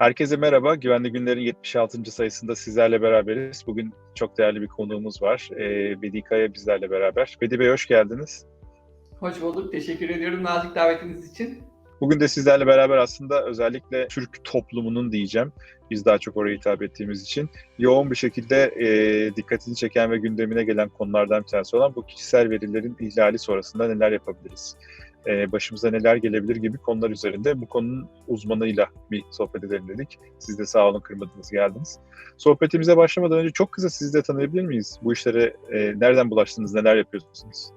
Herkese merhaba. Güvenli Günler'in 76. sayısında sizlerle beraberiz. Bugün çok değerli bir konuğumuz var. Ee, Bedi Kaya bizlerle beraber. Bedi Bey hoş geldiniz. Hoş bulduk. Teşekkür ediyorum nazik davetiniz için. Bugün de sizlerle beraber aslında özellikle Türk toplumunun diyeceğim, biz daha çok oraya hitap ettiğimiz için yoğun bir şekilde e, dikkatini çeken ve gündemine gelen konulardan bir tanesi olan bu kişisel verilerin ihlali sonrasında neler yapabiliriz? E, başımıza neler gelebilir gibi konular üzerinde bu konunun uzmanıyla bir sohbet edelim dedik. Siz de sağ olun kırmadınız geldiniz. Sohbetimize başlamadan önce çok kısa sizi de tanıyabilir miyiz? Bu işlere e, nereden bulaştınız, neler yapıyorsunuz?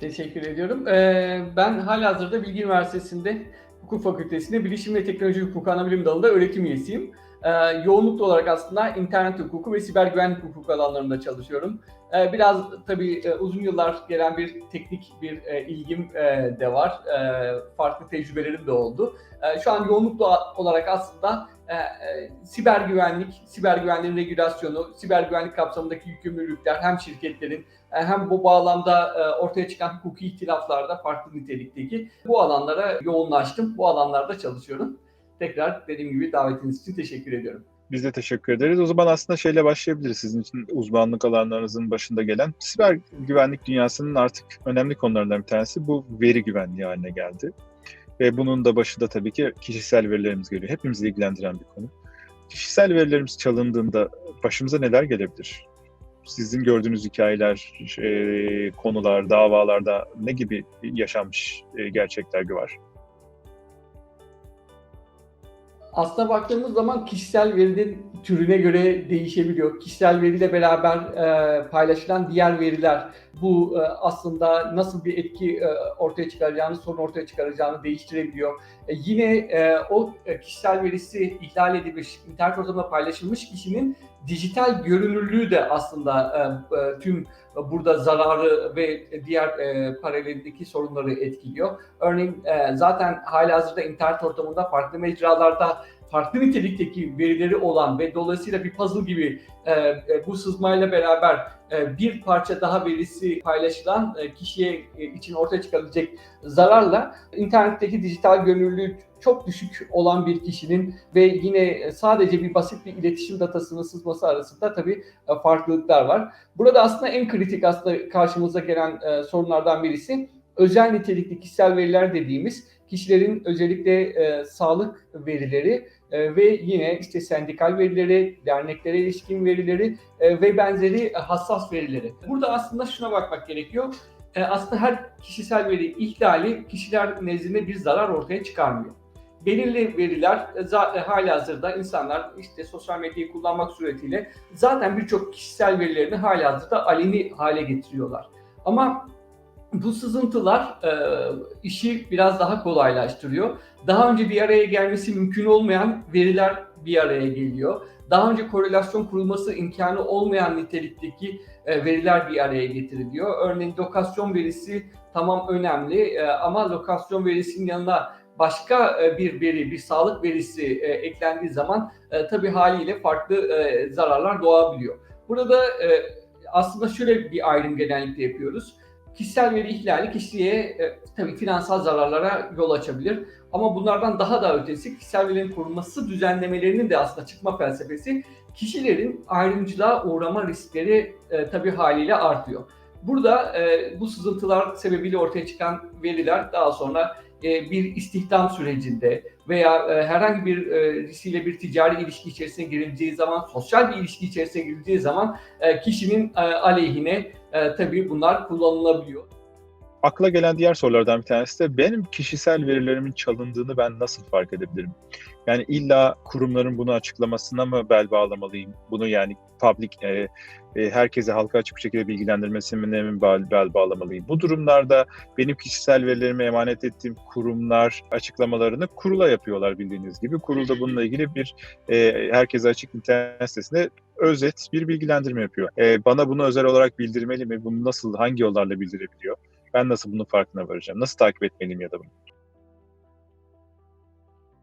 Teşekkür ediyorum. Ee, ben halihazırda Bilgi Üniversitesi'nde Hukuk Fakültesi'nde Bilişim ve Teknoloji Hukuku Anabilim Dalı'nda öğretim üyesiyim. Ee, yoğunluklu olarak aslında internet hukuku ve siber güvenlik hukuku alanlarında çalışıyorum. Ee, biraz tabii e, uzun yıllar gelen bir teknik bir e, ilgim e, de var. E, farklı tecrübelerim de oldu. E, şu an yoğunluklu olarak aslında e, e, siber güvenlik, siber güvenliğin regülasyonu, siber güvenlik kapsamındaki yükümlülükler hem şirketlerin e, hem bu bağlamda e, ortaya çıkan hukuki ihtilaflarda farklı nitelikteki bu alanlara yoğunlaştım. Bu alanlarda çalışıyorum. Tekrar dediğim gibi davetiniz için teşekkür ediyorum. Biz de teşekkür ederiz. O zaman aslında şeyle başlayabiliriz. Sizin için uzmanlık alanlarınızın başında gelen siber güvenlik dünyasının artık önemli konularından bir tanesi bu veri güvenliği haline geldi. Ve bunun da başında tabii ki kişisel verilerimiz geliyor. Hepimizi ilgilendiren bir konu. Kişisel verilerimiz çalındığında başımıza neler gelebilir? Sizin gördüğünüz hikayeler, e, konular, davalarda ne gibi yaşanmış e, gerçekler var? Aslına baktığımız zaman kişisel verinin türüne göre değişebiliyor. Kişisel veriyle beraber e, paylaşılan diğer veriler bu e, aslında nasıl bir etki e, ortaya çıkaracağını, sorun ortaya çıkaracağını değiştirebiliyor. E, yine e, o e, kişisel verisi ihlal edilmiş, internet ortamında paylaşılmış kişinin dijital görünürlüğü de aslında e, e, tüm burada zararı ve diğer e, paralelindeki sorunları etkiliyor. Örneğin e, zaten halihazırda internet ortamında farklı mecralarda farklı nitelikteki verileri olan ve dolayısıyla bir puzzle gibi e, e, bu sızmayla beraber e, bir parça daha verisi paylaşılan e, kişiye e, için ortaya çıkabilecek zararla internetteki dijital gönüllülüğü çok düşük olan bir kişinin ve yine sadece bir basit bir iletişim datasının sızması arasında tabii e, farklılıklar var. Burada aslında en kritik aslında karşımıza gelen e, sorunlardan birisi özel nitelikli kişisel veriler dediğimiz kişilerin özellikle e, sağlık verileri e, ve yine işte sendikal verileri, derneklere ilişkin verileri e, ve benzeri hassas verileri. Burada aslında şuna bakmak gerekiyor. E, aslında her kişisel veri ihlali kişiler nezdinde bir zarar ortaya çıkarmıyor. Belirli veriler zaten hali hazırda insanlar işte sosyal medyayı kullanmak suretiyle zaten birçok kişisel verilerini hali hazırda aleni hale getiriyorlar. Ama bu sızıntılar e, işi biraz daha kolaylaştırıyor. Daha önce bir araya gelmesi mümkün olmayan veriler bir araya geliyor. Daha önce korelasyon kurulması imkanı olmayan nitelikteki e, veriler bir araya getiriliyor. Örneğin lokasyon verisi tamam önemli e, ama lokasyon verisinin yanına başka e, bir veri, bir sağlık verisi e, eklendiği zaman e, tabii haliyle farklı e, zararlar doğabiliyor. Burada e, aslında şöyle bir ayrım genellikle yapıyoruz kişisel veri ihlali kişiye e, tabii finansal zararlara yol açabilir. Ama bunlardan daha da ötesi kişisel verilerin korunması düzenlemelerinin de aslında çıkma felsefesi kişilerin ayrımcılığa uğrama riskleri e, tabii haliyle artıyor. Burada e, bu sızıntılar sebebiyle ortaya çıkan veriler daha sonra e, bir istihdam sürecinde veya e, herhangi bir e, birisiyle bir ticari ilişki içerisine girileceği zaman, sosyal bir ilişki içerisine girileceği zaman e, kişinin e, aleyhine e, tabii bunlar kullanılabiliyor. Akla gelen diğer sorulardan bir tanesi de benim kişisel verilerimin çalındığını ben nasıl fark edebilirim? Yani illa kurumların bunu açıklamasına mı bel bağlamalıyım? Bunu yani public e, e, herkese halka açık bir şekilde bilgilendirmesine mi bel, bel bağlamalıyım? Bu durumlarda benim kişisel verilerimi emanet ettiğim kurumlar açıklamalarını kurula yapıyorlar bildiğiniz gibi. Kurul da bununla ilgili bir e, herkese açık internet sitesinde özet bir bilgilendirme yapıyor. E, bana bunu özel olarak bildirmeli mi? Bunu nasıl, hangi yollarla bildirebiliyor? Ben nasıl bunun farkına varacağım? Nasıl takip etmeliyim ya da bunu?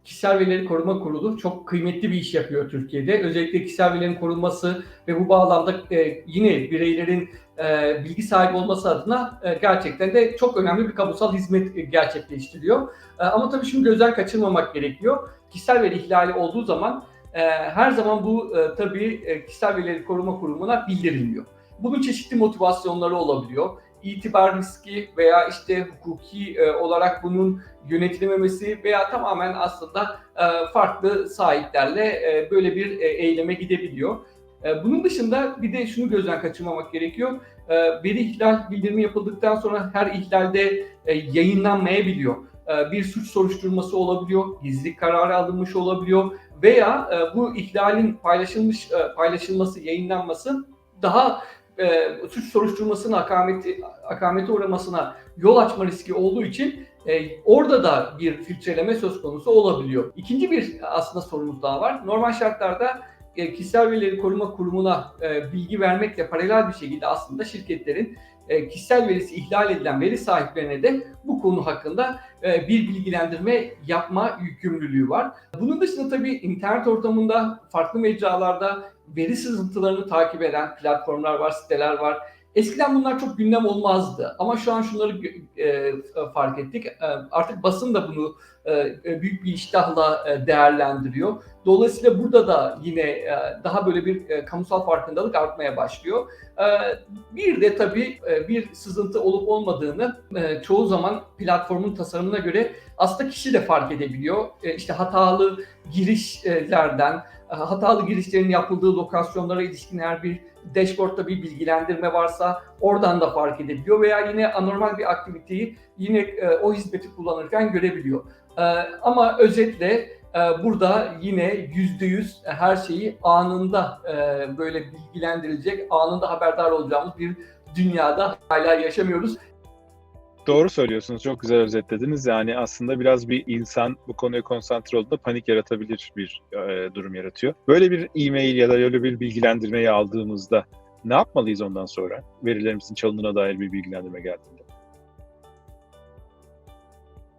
Kişisel Verileri Koruma Kurulu çok kıymetli bir iş yapıyor Türkiye'de. Özellikle kişisel verilerin korunması ve bu bağlamda e, yine bireylerin e, bilgi sahibi olması adına e, gerçekten de çok önemli bir kamusal hizmet e, gerçekleştiriyor. E, ama tabii şunu gözden kaçırmamak gerekiyor. Kişisel veri ihlali olduğu zaman e, her zaman bu e, tabii e, kişisel verileri koruma kurumuna bildirilmiyor. Bunun çeşitli motivasyonları olabiliyor. İtibar riski veya işte hukuki e, olarak bunun yönetilememesi veya tamamen aslında e, farklı sahiplerle e, böyle bir e, eyleme gidebiliyor. E, bunun dışında bir de şunu gözden kaçırmamak gerekiyor. E, veri ihlal bildirimi yapıldıktan sonra her ihlalde e, yayınlanmayabiliyor. E, bir suç soruşturması olabiliyor, gizlilik kararı alınmış olabiliyor veya e, bu ihlalin paylaşılmış e, paylaşılması, yayınlanması daha e, suç soruşturmasının akameti akamete uğramasına yol açma riski olduğu için e, orada da bir filtreleme söz konusu olabiliyor. İkinci bir aslında sorumuz daha var. Normal şartlarda e, kişisel verileri koruma kurumuna e, bilgi vermekle paralel bir şekilde aslında şirketlerin e, kişisel verisi ihlal edilen veri sahiplerine de bu konu hakkında e, bir bilgilendirme yapma yükümlülüğü var. Bunun dışında tabii internet ortamında farklı mecralarda veri sızıntılarını takip eden platformlar var, siteler var. Eskiden bunlar çok gündem olmazdı ama şu an şunları e, fark ettik. E, artık basın da bunu e, büyük bir iştahla e, değerlendiriyor. Dolayısıyla burada da yine e, daha böyle bir e, kamusal farkındalık artmaya başlıyor. E, bir de tabii e, bir sızıntı olup olmadığını e, çoğu zaman platformun tasarımına göre aslında kişi de fark edebiliyor. E, işte hatalı girişlerden, e, hatalı girişlerin yapıldığı lokasyonlara ilişkin eğer bir dashboardda bir bilgilendirme varsa oradan da fark edebiliyor veya yine anormal bir aktiviteyi yine e, o hizmeti kullanırken görebiliyor. E, ama özetle e, burada yine yüzde yüz her şeyi anında e, böyle bilgilendirilecek, anında haberdar olacağımız bir dünyada hala yaşamıyoruz. Doğru söylüyorsunuz. Çok güzel özetlediniz. Yani aslında biraz bir insan bu konuya konsantre olduğunda panik yaratabilir bir e, durum yaratıyor. Böyle bir e-mail ya da öyle bir bilgilendirmeyi aldığımızda ne yapmalıyız ondan sonra? Verilerimizin çalındığına dair bir bilgilendirme geldiğinde.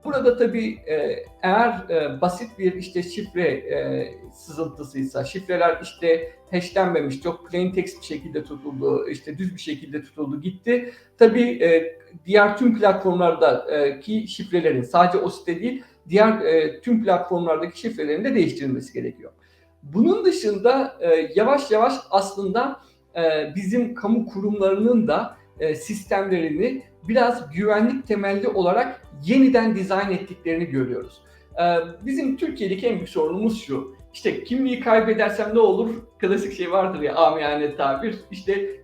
Burada tabii e, eğer e, basit bir işte şifre e, sızıntısıysa, şifreler işte hashlenmemiş, çok plain text bir şekilde tutuldu, işte düz bir şekilde tutuldu gitti. Tabii diğer tüm platformlardaki şifrelerin sadece o site değil, diğer tüm platformlardaki şifrelerin de değiştirilmesi gerekiyor. Bunun dışında yavaş yavaş aslında bizim kamu kurumlarının da sistemlerini biraz güvenlik temelli olarak yeniden dizayn ettiklerini görüyoruz. Bizim Türkiye'deki en büyük sorunumuz şu. İşte kimliği kaybedersem ne olur? Klasik şey vardır ya amiyane tabir. İşte e,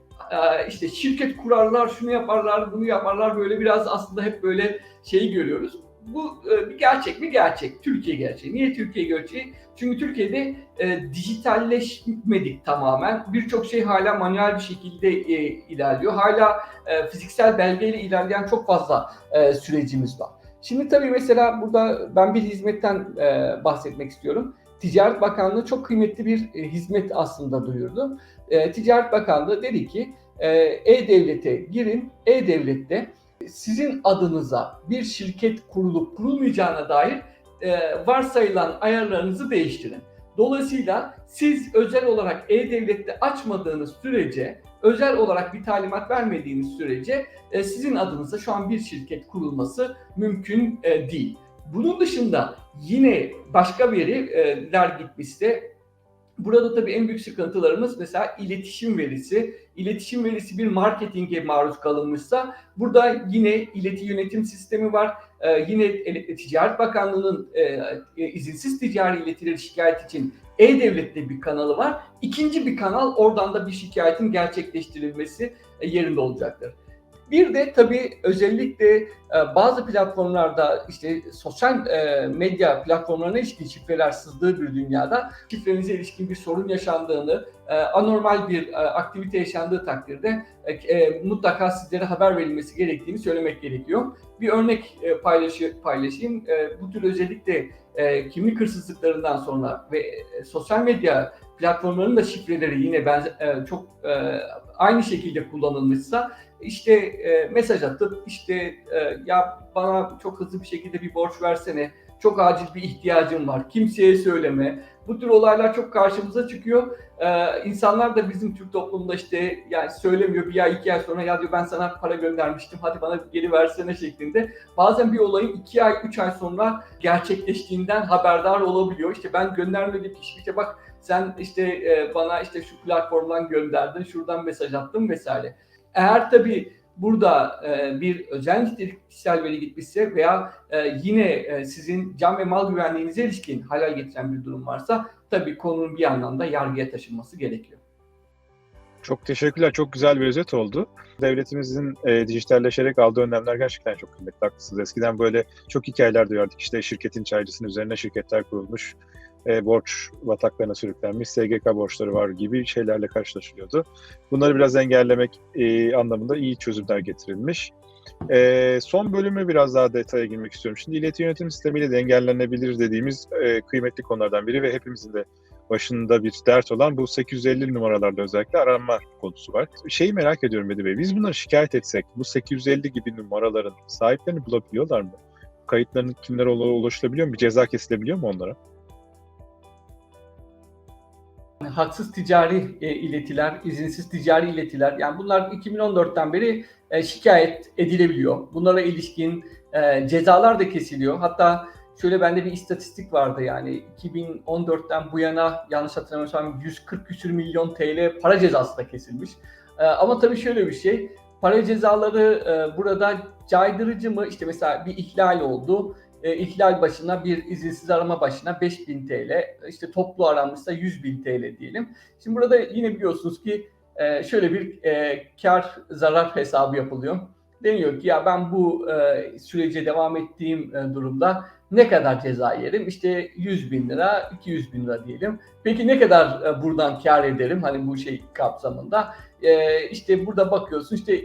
işte şirket kurarlar, şunu yaparlar, bunu yaparlar. Böyle biraz aslında hep böyle şeyi görüyoruz. Bu e, bir gerçek mi? Gerçek. Türkiye gerçeği. Niye Türkiye gerçeği? Çünkü Türkiye'de e, dijitalleşmedik tamamen. Birçok şey hala manuel bir şekilde e, ilerliyor. Hala e, fiziksel belgeyle ilerleyen çok fazla e, sürecimiz var. Şimdi tabii mesela burada ben bir hizmetten e, bahsetmek istiyorum. Ticaret Bakanlığı çok kıymetli bir e, hizmet aslında duyurdu. E, Ticaret Bakanlığı dedi ki e, E-Devlet'e girin, E-Devlet'te sizin adınıza bir şirket kurulup kurulmayacağına dair e, varsayılan ayarlarınızı değiştirin. Dolayısıyla siz özel olarak E-Devlet'te açmadığınız sürece, özel olarak bir talimat vermediğiniz sürece e, sizin adınıza şu an bir şirket kurulması mümkün e, değil. Bunun dışında yine başka veriler gitmişse Burada tabii en büyük sıkıntılarımız mesela iletişim verisi. İletişim verisi bir marketinge maruz kalınmışsa burada yine ileti yönetim sistemi var. Ee, yine Ticaret Bakanlığı'nın e, e, izinsiz ticari iletileri şikayet için E-Devlet'te bir kanalı var. İkinci bir kanal oradan da bir şikayetin gerçekleştirilmesi e, yerinde olacaktır. Bir de tabii özellikle e, bazı platformlarda işte sosyal e, medya platformlarına ilişkin şifreler sızdığı bir dünyada şifrenize ilişkin bir sorun yaşandığını, e, anormal bir aktivite yaşandığı takdirde mutlaka sizlere haber verilmesi gerektiğini söylemek gerekiyor. Bir örnek paylaşayım. Bu tür özellikle kimlik hırsızlıklarından sonra ve sosyal medya platformlarının da şifreleri yine benzer, çok aynı şekilde kullanılmışsa işte e, mesaj atıp işte e, ya bana çok hızlı bir şekilde bir borç versene çok acil bir ihtiyacım var kimseye söyleme Bu tür olaylar çok karşımıza çıkıyor. Ee, insanlar da bizim Türk toplumunda işte yani söylemiyor bir ay iki ay sonra ya diyor ben sana para göndermiştim hadi bana geri versene şeklinde. Bazen bir olayın iki ay üç ay sonra gerçekleştiğinden haberdar olabiliyor. İşte ben göndermedim işte bak sen işte e, bana işte şu platformdan gönderdin şuradan mesaj attın vesaire. Eğer tabii burada e, bir özel nitelik kişisel veri gitmişse veya e, yine e, sizin can ve mal güvenliğinize ilişkin halal getiren bir durum varsa tabii konunun bir anlamda yargıya taşınması gerekiyor. Çok teşekkürler. Çok güzel bir özet oldu. Devletimizin e, dijitalleşerek aldığı önlemler gerçekten çok kıymetli. Haklısınız. Eskiden böyle çok hikayeler duyardık. İşte şirketin çaycısının üzerine şirketler kurulmuş, e, borç bataklarına sürüklenmiş, SGK borçları var gibi şeylerle karşılaşılıyordu. Bunları biraz engellemek e, anlamında iyi çözümler getirilmiş. E, son bölümü biraz daha detaya girmek istiyorum. Şimdi ileti yönetim sistemiyle de engellenebilir dediğimiz e, kıymetli konulardan biri ve hepimizin de başında bir dert olan bu 850 numaralarda özellikle aranma konusu var. Şeyi merak ediyorum Bedi Bey, biz bunları şikayet etsek bu 850 gibi numaraların sahiplerini bulabiliyorlar mı? Kayıtlarının kimlere ulaşılabiliyor mu? Bir ceza kesilebiliyor mu onlara? Haksız ticari e, iletiler, izinsiz ticari iletiler yani bunlar 2014'ten beri e, şikayet edilebiliyor. Bunlara ilişkin e, cezalar da kesiliyor. Hatta şöyle bende bir istatistik vardı yani 2014'ten bu yana yanlış hatırlamıyorsam 140 küsür milyon TL para cezası da kesilmiş. E, ama tabii şöyle bir şey para cezaları e, burada caydırıcı mı? İşte mesela bir ihlal oldu e, ihlal başına bir izinsiz arama başına 5000 TL, işte toplu aranmışsa 100.000 TL diyelim. Şimdi burada yine biliyorsunuz ki e, şöyle bir e, kar zarar hesabı yapılıyor. Deniyor ki ya ben bu e, sürece devam ettiğim e, durumda ne kadar ceza yerim? İşte 100 bin lira, 200 bin lira diyelim. Peki ne kadar e, buradan kar ederim? Hani bu şey kapsamında. E, işte burada bakıyorsun işte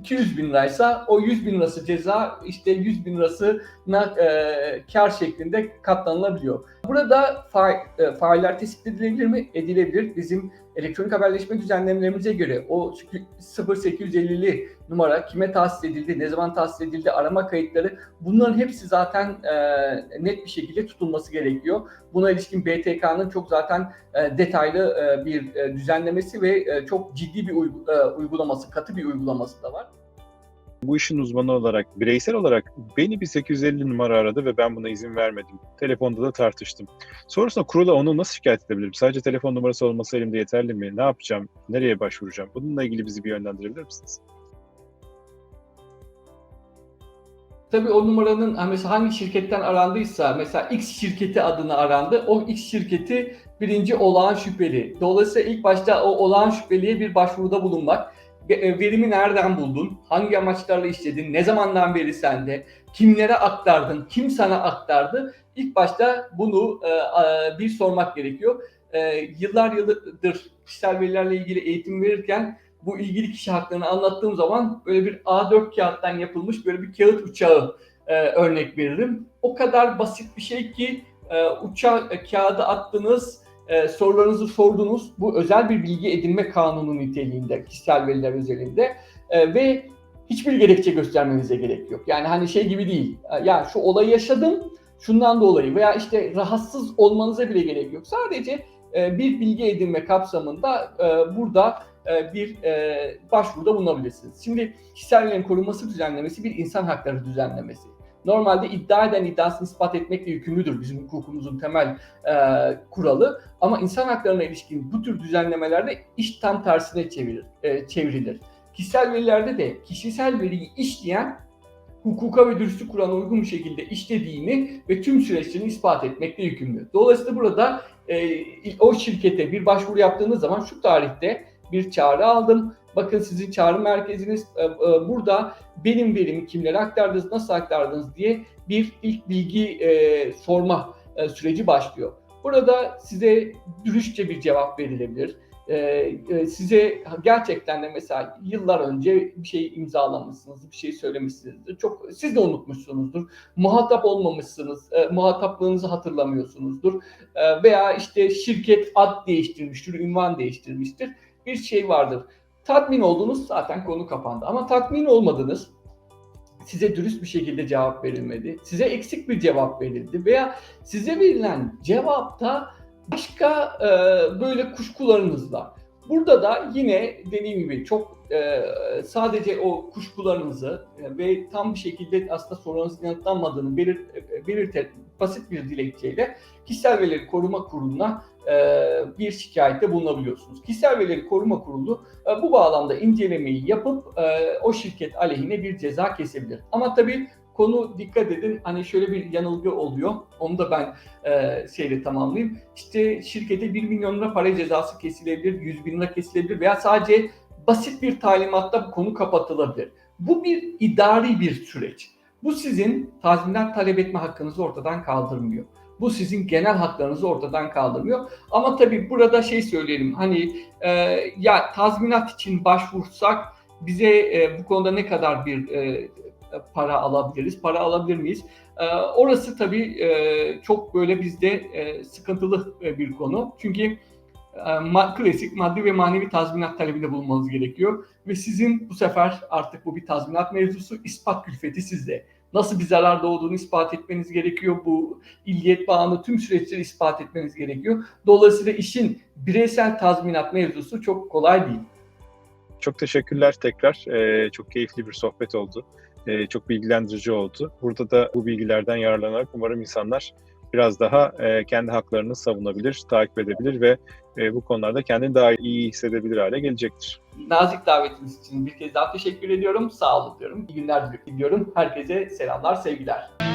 200 bin liraysa o 100 bin lirası ceza işte 100 bin lirasına e, kar şeklinde katlanılabiliyor. Burada fa e, failler tespit edilebilir mi? Edilebilir. Bizim elektronik haberleşme düzenlemelerimize göre o 0850'li numara kime tahsis edildi, ne zaman tahsis edildi, arama kayıtları bunların hepsi zaten e, net bir şekilde tutulması gerekiyor. Buna ilişkin BTK'nın çok zaten e, detaylı e, bir e, düzenlemesi ve e, çok ciddi bir e, uygulaması, katı bir uygulaması da var. Bu işin uzmanı olarak, bireysel olarak beni bir 850 numara aradı ve ben buna izin vermedim. Telefonda da tartıştım. Sonrasında kurula onu nasıl şikayet edebilirim? Sadece telefon numarası olması elimde yeterli mi? Ne yapacağım? Nereye başvuracağım? Bununla ilgili bizi bir yönlendirebilir misiniz? Tabii o numaranın mesela hangi şirketten arandıysa mesela X şirketi adını arandı. O X şirketi birinci olağan şüpheli. Dolayısıyla ilk başta o olağan şüpheliye bir başvuruda bulunmak. E, verimi nereden buldun? Hangi amaçlarla işledin? Ne zamandan beri sende? Kimlere aktardın? Kim sana aktardı? İlk başta bunu e, bir sormak gerekiyor. E, yıllar yıldır kişisel verilerle ilgili eğitim verirken bu ilgili kişi haklarını anlattığım zaman böyle bir A4 kağıttan yapılmış böyle bir kağıt uçağı örnek veririm. O kadar basit bir şey ki uçak e, kağıdı attınız, e, sorularınızı sordunuz. Bu özel bir bilgi edinme kanunu niteliğinde, kişisel veriler özelinde e, ve hiçbir gerekçe göstermenize gerek yok. Yani hani şey gibi değil. E, ya şu olayı yaşadım, şundan dolayı veya işte rahatsız olmanıza bile gerek yok. Sadece e, bir bilgi edinme kapsamında e, burada e, bir e, başvuruda bulunabilirsiniz. Şimdi kişisel verilerin korunması düzenlemesi bir insan hakları düzenlemesi. Normalde iddia eden iddiasını ispat etmekle yükümlüdür bizim hukukumuzun temel e, kuralı. Ama insan haklarına ilişkin bu tür düzenlemelerde iş tam tersine çevirir, e, çevrilir. Kişisel verilerde de kişisel veriyi işleyen hukuka ve dürüstlük kuralına uygun bir şekilde işlediğini ve tüm süreçlerini ispat etmekle yükümlü. Dolayısıyla burada e, o şirkete bir başvuru yaptığınız zaman şu tarihte bir çağrı aldım. Bakın sizin çağrı merkeziniz e, e, burada benim verimi kimlere aktardınız, nasıl aktardınız diye bir ilk bilgi e, sorma süreci başlıyor. Burada size dürüstçe bir cevap verilebilir. E, e, size gerçekten de mesela yıllar önce bir şey imzalamışsınız, bir şey söylemişsinizdir. Çok siz de unutmuşsunuzdur. Muhatap olmamışsınız, e, muhataplığınızı hatırlamıyorsunuzdur. E, veya işte şirket ad değiştirmiştir, ünvan değiştirmiştir bir şey vardır. Tatmin oldunuz zaten konu kapandı. Ama tatmin olmadınız size dürüst bir şekilde cevap verilmedi. Size eksik bir cevap verildi veya size verilen cevapta Başka e, böyle kuşkularınızla. Burada da yine dediğim gibi çok e, sadece o kuşkularınızı e, ve tam bir şekilde aslında sorunuzun yanıtlanmadığını belir, e, belirten basit bir dilekçeyle Kişisel Verileri Koruma Kurulu'na e, bir şikayette bulunabiliyorsunuz. Kişisel Verileri Koruma Kurulu e, bu bağlamda incelemeyi yapıp e, o şirket aleyhine bir ceza kesebilir. Ama tabii konu dikkat edin hani şöyle bir yanılgı oluyor. Onu da ben e, şeyle tamamlayayım. İşte şirkete 1 milyon lira para cezası kesilebilir, 100 bin lira kesilebilir veya sadece basit bir talimatta bu konu kapatılabilir. Bu bir idari bir süreç. Bu sizin tazminat talep etme hakkınızı ortadan kaldırmıyor. Bu sizin genel haklarınızı ortadan kaldırmıyor. Ama tabii burada şey söyleyelim hani e, ya tazminat için başvursak bize e, bu konuda ne kadar bir e, para alabiliriz, para alabilir miyiz? E, orası tabii e, çok böyle bizde e, sıkıntılı e, bir konu. Çünkü e, klasik maddi ve manevi tazminat talebinde bulunmanız gerekiyor. Ve sizin bu sefer artık bu bir tazminat mevzusu, ispat külfeti sizde. Nasıl bir zarar doğduğunu ispat etmeniz gerekiyor. Bu illiyet bağını tüm süreçleri ispat etmeniz gerekiyor. Dolayısıyla işin bireysel tazminat mevzusu çok kolay değil. Çok teşekkürler tekrar. Ee, çok keyifli bir sohbet oldu. Ee, çok bilgilendirici oldu. Burada da bu bilgilerden yararlanarak umarım insanlar biraz daha e, kendi haklarını savunabilir, takip edebilir ve e, bu konularda kendini daha iyi hissedebilir hale gelecektir. Nazik davetiniz için bir kez daha teşekkür ediyorum. Sağ olun diyorum. İyi günler diliyorum. Herkese selamlar, sevgiler.